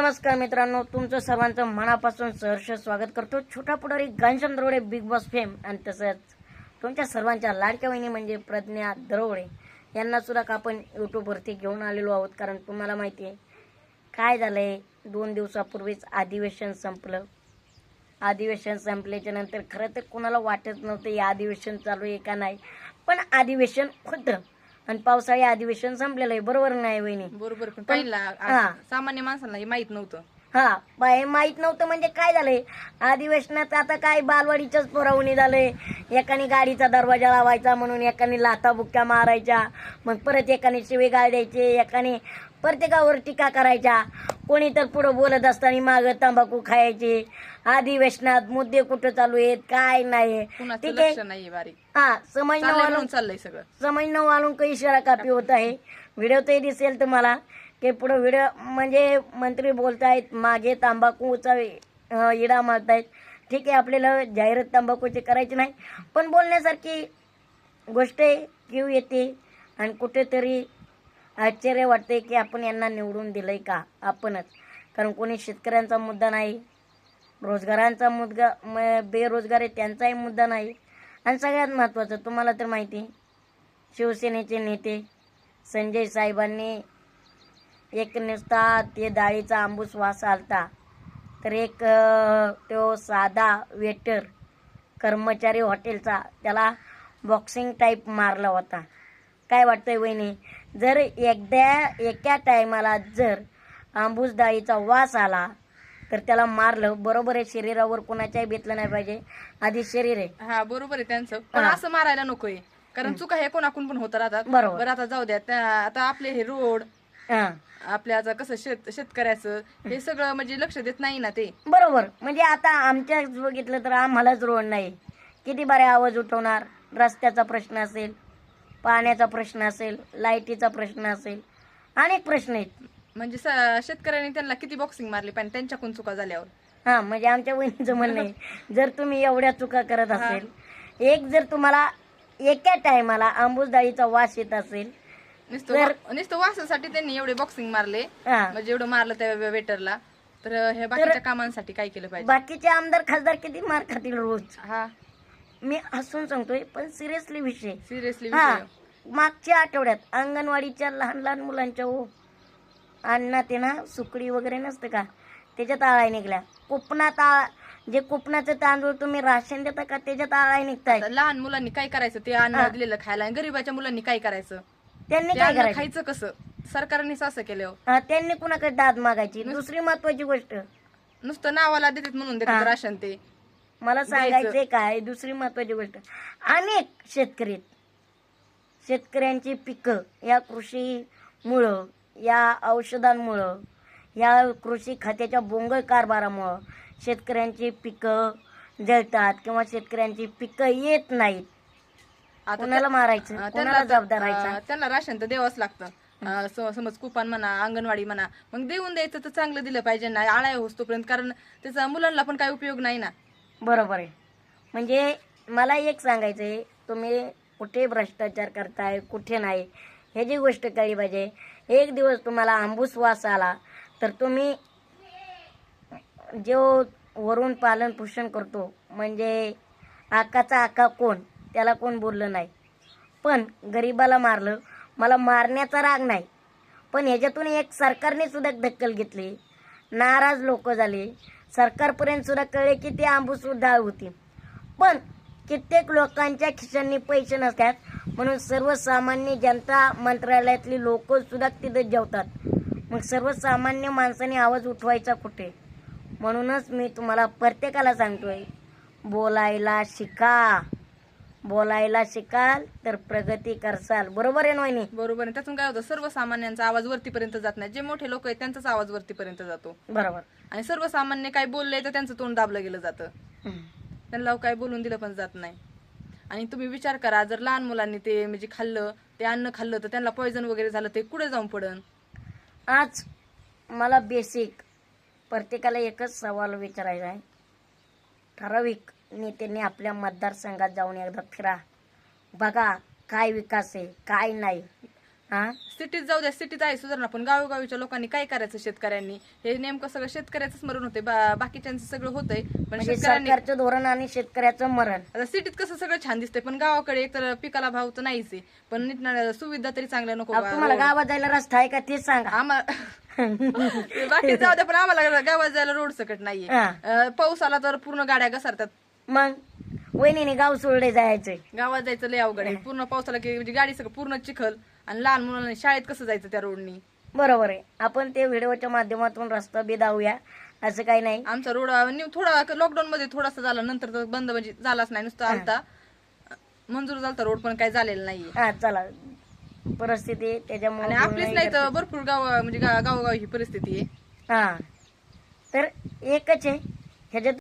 नमस्कार मित्रांनो तुमचं सर्वांचं मनापासून सहर्ष स्वागत करतो. छोटा पुढारी घनश्याम दरोडे बिग बॉस फेम आणि तसंच तुमच्या सर्वांच्या लाडक्या वहिनी म्हणजे प्रज्ञा दरोडे. यांना सुद्धा का आपण यूट्यूबवरती घेऊन आलेलो आहोत कारण तुम्हाला माहिती आहे काय झालंय? दोन दिवसापूर्वीच अधिवेशन संपलं. अधिवेशन संपल्याच्या नंतर खरं तर कोणाला वाटत नव्हतं हे अधिवेशन चालू आहे का नाही. पण अधिवेशन होतं. आणि पावसाळी अधिवेशन संपलेलं आहे. बरोबर नाही वहिनी? बरोबर पण पहिला हा. सामान्य माणसांना हे माहीत नव्हतं. हा बाय माहीत नव्हतं म्हणजे काय झालंय? अधिवेशनात आता काय बालवाडीच्याच पुरवणी झालंय. एकाने गाडीचा दरवाजा लावायचा म्हणून एकाने लाथा बुक्क्या मारायच्या. मग परत एकाने शिवेगाळ द्यायचे. एकाने प्रत्येकावर टीका करायच्या. कोणी तर पुढं बोलत असताना मागं तंबाखू खायचे. अधिवेशनात मुद्दे कुठं चालू आहेत काय नाही. कुणाचं ठीक आहे? बारीक. हा समज चाललंय वालून म्हणून चाललंय सगळं. समज न वालून काही इशारा कापी होत आहे. व्हिडिओतही दिसेल तुम्हाला की पुढे व्हिडिओ म्हणजे मंत्री बोलतायत मागे तंबाखूचा अं, इडा मारतायत. ठीक आहे आपल्याला जाहिरात तंबाखूची करायची नाही. पण बोलण्यासारखी गोष्ट आहे किव येते. आणि कुठेतरी आश्चर्य वाटते की आपण यांना निवडून दिलं आहे का? आपणच. कारण कोणी शेतकऱ्यांचा मुद्दा नाही रोजगारांचा मुद्दा म- बेरोजगार आहे त्यांचाही मुद्दा नाही. आणि सगळ्यात महत्त्वाचं तुम्हाला तर माहिती शिवसेनेचे नेते संजय साहेबांनी एक नुसता ते डाळीचा आंबूस वास आलता. तर एक तो साधा वेटर कर्मचारी हॉटेलचा त्याला बॉक्सिंग टाईप मारला होता. काय वाटतंय वहिनी? जर एकदा एका टायमाला जर आंबूस डाळीचा वास आला तर त्याला मारलं बरोबर आहे शरीरावर कोणाच्याही बेतलं नाही पाहिजे. आधी शरीर आहे. हा बरोबर आहे त्यांचं. पण. असं मारायला नकोय. कारण चुका हे कोणाकून पण होत राहतात बरोबर. बरं आता जाऊ द्या. त्या- आता आपले हे रोड हां. आपल्या आता कसं शेत शेतकऱ्याचं हे सगळं म्हणजे लक्ष देत नाही ना ते. बरोबर. म्हणजे आता आमच्या बघितलं तर आम्हालाच रोड नाही. किती बारे आवाज उठवणार? रस्त्याचा प्रश्न असेल पाण्याचा प्रश्न असेल लाईटीचा प्रश्न असेल अनेक प्रश्न आहेत. म्हणजे स- शेतकऱ्यांनी त्यांना किती बॉक्सिंग मारली पाहिजे त्यांच्याकडून चुका झाल्यावर? हा म्हणजे आमच्या वहिनीचं म्हणणं आहे जर तुम्ही एवढ्या चुका करत असेल एक जर तुम्हाला एका टायमाला आंबूस डाळीचा वास येत असेल नुसतं वा- नुसतं वासासाठी त्यांनी एवढे बॉक्सिंग मारले. हा. म्हणजे एवढं मारलं त्या वेटरला तर हे बाकीच्या कामांसाठी काय केलं पाहिजे? बाकीचे आमदार खासदार किती मार खातील रोज? हा. मी हसून सांगतोय पण सिरियसली विषय. सिरियसली हा मागच्या आठवड्यात अंगणवाडीच्या लहान लहान मुलांच्या हो अन्नात ते ना सुकडी वगैरे नसतं का त्याच्यात आळाय निघल्या. कोकणात आ जे कोकणाचं तांदूळ तुम्ही राशन देता का त्याच्यात आळाय निघताय लहान मुलांनी काय करायचं? ते अन्न दिलेलं खायला आणि गरीबाच्या मुलांनी काय करायचं? त्यांनी काय करायचं? खायचं कसं? सरकारनेच असं केलं त्यांनी कुणाकडे दाद मागायची? दुसरी महत्वाची गोष्ट. नुसतं नावाला देतात म्हणून देतात राशन ते. मला सांगायचंय काय? दुसरी महत्वाची गोष्ट. अनेक शेतकरी. शेतकऱ्यांची पिकं या कृषीमुळं या औषधांमुळं या कृषी खात्याच्या बोंगळ कारभारामुळं शेतकऱ्यांची पिकं जळतात किंवा शेतकऱ्यांची पिकं येत नाहीत. कोणाला मारायचं? कोणाला त्यांना जबाबदार त्यांना राशन तर द्यावंच लागतं. समज कुपन म्हणा अंगणवाडी म्हणा मग देऊन द्यायचं तर चांगलं दिलं पाहिजे ना आळाय होतोपर्यंत कारण त्याचा मुलांना पण काय उपयोग नाही ना. बरोबर आहे. म्हणजे मला एक सांगायचं आहे तुम्ही कुठे भ्रष्टाचार करताय कुठे नाही हे जी गोष्ट कळली पाहिजे. एक दिवस तुम्हाला आंबूस वास आला तर तुम्ही जो वरून पालन पोषण करतो म्हणजे आकाचा आका कोण त्याला कोण बोललं नाही. पण गरिबाला मारलं मला मारण्याचा राग नाही. पण ह्याच्यातून एक सरकारने सुद्धा दखल घेतली. नाराज लोक झाले. सरकारपर्यंत सुद्धा कळले की ते आंबूस डाळ होती. पण कित्येक लोकांच्या खिशांनी पैसे नसतात म्हणून सर्वसामान्य जनता मंत्रालयातली लोक सुद्धा तिथं जेवतात. मग सर्वसामान्य माणसाने आवाज उठवायचा कुठे? म्हणूनच मी तुम्हाला प्रत्येकाला सांगतोय बोलायला शिका. बोलायला शिकाल तर प्रगती करसाल. बरोबर आहे नोयनी बरोबर आहे. त्यातून काय होतं? सर्वसामान्यांचा आवाज वरतीपर्यंत जात नाही. जे मोठे लोक आहेत त्यांचाच आवाज वरतीपर्यंत जातो. बरोबर. आणि सर्वसामान्य काय बोलले तर त्यांचं तोंड दाबलं गेलं जातं. त्यांना काय बोलून दिलं पण जात नाही. आणि तुम्ही विचार करा जर लहान मुलांनी ते म्हणजे खाल्लं ते अन्न खाल्लं तर त्यांना पॉयझन वगैरे झालं ते कुठे जाऊन पडन? आज मला बेसिक प्रत्येकाला एकच सवाल विचारायचा आहे. ठराविक नेत्यांनी आपल्या मतदारसंघात जाऊन एकदा फिरा. बघा काय विकास आहे काय नाही. हा? सिटीत जाऊ द्या सिटीत आहे सुधारणा पण गावोगावीच्या लोकांनी काय करायचं शेतकऱ्यांनी? हे नेमकं सगळं शेतकऱ्याचंच मरण होते बाकीच्यांचं सगळं होतंय पण म्हणजे शेतकऱ्यांनी सरकारचं धोरण आणि शेतकऱ्याचं मरण. आता सिटीत कसं सगळं छान दिसतंय पण गावाकडे एकतर पिकाला भाव तर नाहीच आहे पण नीट सुविधा तरी चांगल्या नको अहो, तुम्हाला गावात जायला रस्ता आहे का तेच सांगा. आम्हाला बाकी जाऊ द्या पण आम्हाला गावात जायला रोड सकट नाहीये. अं, पाऊस आला तर पूर्ण गाड्या घसरतात. मग? वहिनीने गाव सोडले जायचंय गावात जायचं लय अवघड आहे. पूर्ण पावसाला की म्हणजे गाडी सगळं पूर्ण चिखल आणि लहान मुलांना शाळेत कसं जायचं त्या रोडनी बरोबर आहे. आपण ते व्हिडिओच्या माध्यमातून रस्ता बी दावूया असं काही नाही. आमचा रोड न्यू थोडा लॉकडाऊन मध्ये थोडासा झाला. नंतर तर बंद म्हणजे झालाच नाही. नुसतं आलता. मंजूर झालता रोड पण काही झालेला नाहीये. हा चला. परिस्थिती आणि त्याच्यामुळे आपलीच नाही तर भरपूर गाव म्हणजे गा- गावोगावी ही परिस्थिती आहे. हा. तर एकच आहे. ह्याच्यात